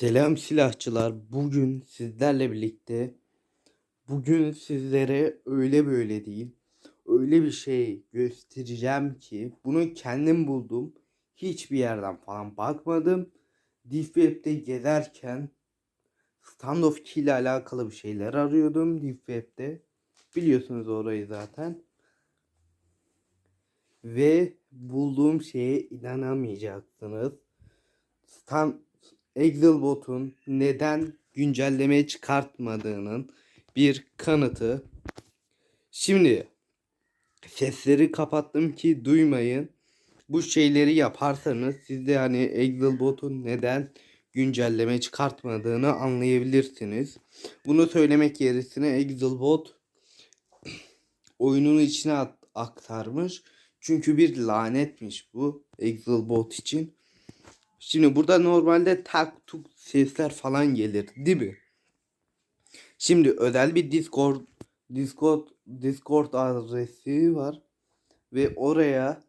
Selam silahçılar. Bugün sizlerle birlikte bugün sizlere öyle böyle değil. Öyle bir şey göstereceğim ki bunu kendim buldum. Hiçbir yerden falan bakmadım. Deep Web'de gezerken Standoff 2 ile alakalı bir şeyler arıyordum Deep Web'de. Biliyorsunuz orayı zaten. Ve bulduğum şeye inanamayacaksınız. Stand Excelbot'un neden güncelleme çıkartmadığının bir kanıtı. Şimdi sesleri kapattım ki duymayın. Bu şeyleri yaparsanız siz de hani Excelbot'un neden güncelleme çıkartmadığını anlayabilirsiniz. Bunu söylemek yerine Excelbot oyunun içine aktarmış. Çünkü bir lanetmiş bu Excelbot için. Şimdi burada normalde tak tuk sesler falan gelir değil mi? Şimdi özel bir Discord Discord Discord adresi var ve oraya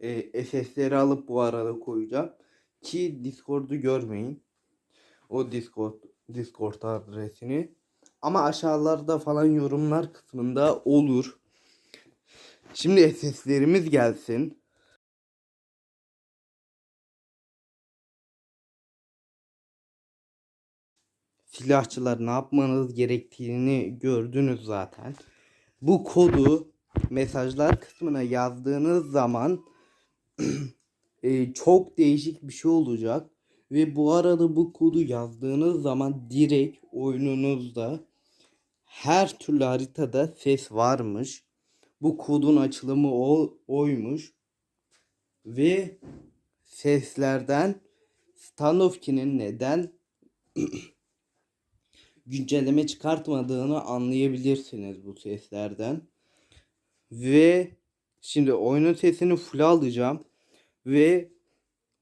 e, SS'leri alıp bu arada koyacağım ki Discord'u görmeyin. O Discord Discord adresini ama aşağılarda falan yorumlar kısmında olur. Şimdi SS'lerimiz gelsin. Silahçılar ne yapmanız gerektiğini gördünüz zaten. Bu kodu mesajlar kısmına yazdığınız zaman e, çok değişik bir şey olacak. Ve bu arada bu kodu yazdığınız zaman direkt oyununuzda her türlü haritada ses varmış. Bu kodun açılımı o, oymuş. Ve seslerden Standoff 2'nin neden güncelleme çıkartmadığını anlayabilirsiniz bu seslerden. Ve şimdi oyunun sesini full alacağım. Ve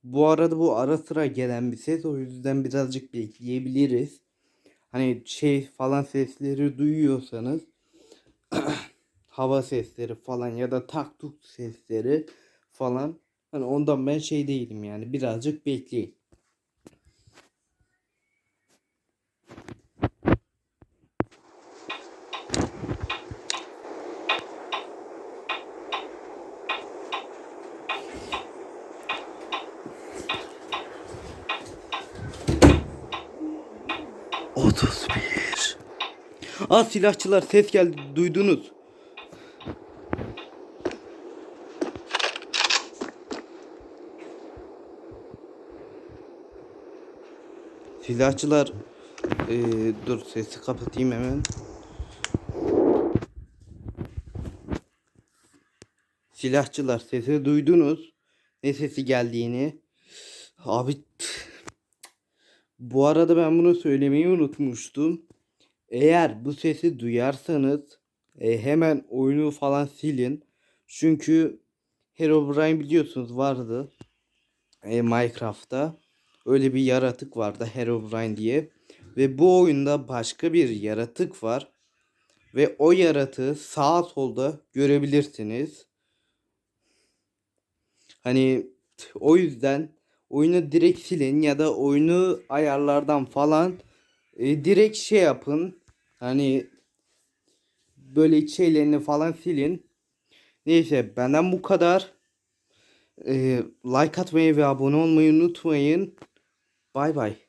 bu arada bu ara sıra gelen bir ses o yüzden birazcık bekleyebiliriz. Hani şey falan sesleri duyuyorsanız hava sesleri falan ya da tak tuk sesleri falan hani ondan ben şey değilim yani birazcık bekleyin. Otuz bir. Aa silahçılar ses geldi duydunuz. Silahçılar eee, dur sesi kapatayım hemen. Silahçılar sesi duydunuz. Ne sesi geldiğini. Abi bu arada ben bunu söylemeyi unutmuştum. Eğer bu sesi duyarsanız e, hemen oyunu falan silin. Çünkü Herobrine biliyorsunuz vardı. E, Minecraft'ta. Öyle bir yaratık vardı Herobrine diye. Ve bu oyunda başka bir yaratık var. Ve o yaratığı sağ solda görebilirsiniz. Hani o yüzden oyunu direkt silin ya da oyunu ayarlardan falan e, direkt şey yapın. Hani böyle şeylerini falan silin. Neyse benden bu kadar. E, like atmayı ve abone olmayı unutmayın. Bay bay.